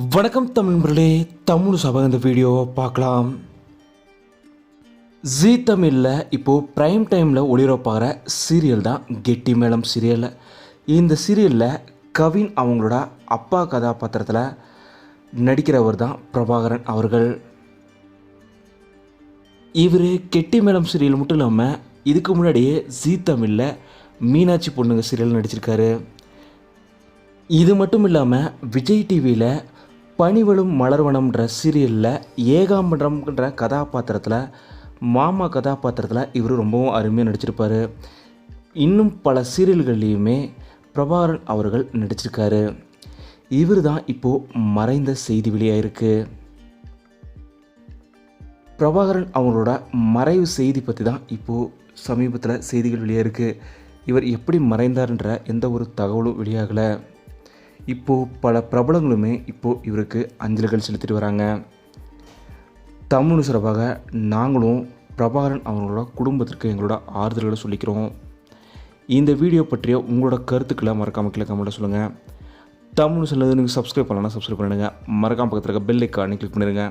வணக்கம் தமிழ் நண்பர்களே தமிழ் சபை இந்த வீடியோவை பார்க்கலாம். ஜீ தமிழில் இப்போது ப்ரைம் டைமில் ஒளிபரப்பாகிற சீரியல் தான் கெட்டி மேளம் சீரியல் இந்த சீரியலில் கவின் அவங்களோட அப்பா கதாபாத்திரத்தில் நடிக்கிறவர் தான் பிரபாகரன் அவர்கள். இவர் கெட்டி மேளம் சீரியல் மட்டும் இல்லாமல் இதுக்கு முன்னாடியே ஜீ தமிழில் மீனாட்சி பொண்ணுங்க சீரியல் நடிச்சிருக்காரு. இது மட்டும் இல்லாமல் விஜய் டிவியில் பனிவளும் மலர்வனம்ன்ற சீரியலில் ஏகாம்பரம்ன்ற கதாபாத்திரத்தில் மாமா கதாபாத்திரத்தில் இவர் ரொம்பவும் அருமையாக நடிச்சிருப்பார். இன்னும் பல சீரியல்கள்லேயுமே பிரபாகரன் அவர்கள் நடிச்சிருக்காரு. இவர் தான் இப்போது மறைந்த செய்தி வெளியாகிருக்கு பிரபாகரன் அவங்களோட மறைவு செய்தி பற்றி தான் இப்போது சமீபத்தில் செய்திகள் வெளியாக இருக்குது இவர் எப்படி மறைந்தார்ன்ற எந்த ஒரு தகவலும் வெளியாகலை. இப்போது பல பிரபலங்களுமே இப்போது இவருக்கு அஞ்சலிகள் செலுத்திட்டு வராங்க. தமிழ் சிறப்பாக நாங்களும் பிரபாகரன் அவங்களோட குடும்பத்திற்கு எங்களோட ஆறுதல்களை சொல்லிக்கிறோம். இந்த வீடியோ பற்றிய உங்களோட கருத்துக்களை மறக்காமல் கீழே கமெண்ட்டில் சொல்லுங்கள் தமிழ் சிலது நீங்கள் சப்ஸ்கிரைப் பண்ணலன்னா சப்ஸ்கிரைப் பண்ணிடுங்க. மறக்காம பக்கத்தில் இருக்க பெல் ஐக்கானே கிளிக் பண்ணிடுங்க.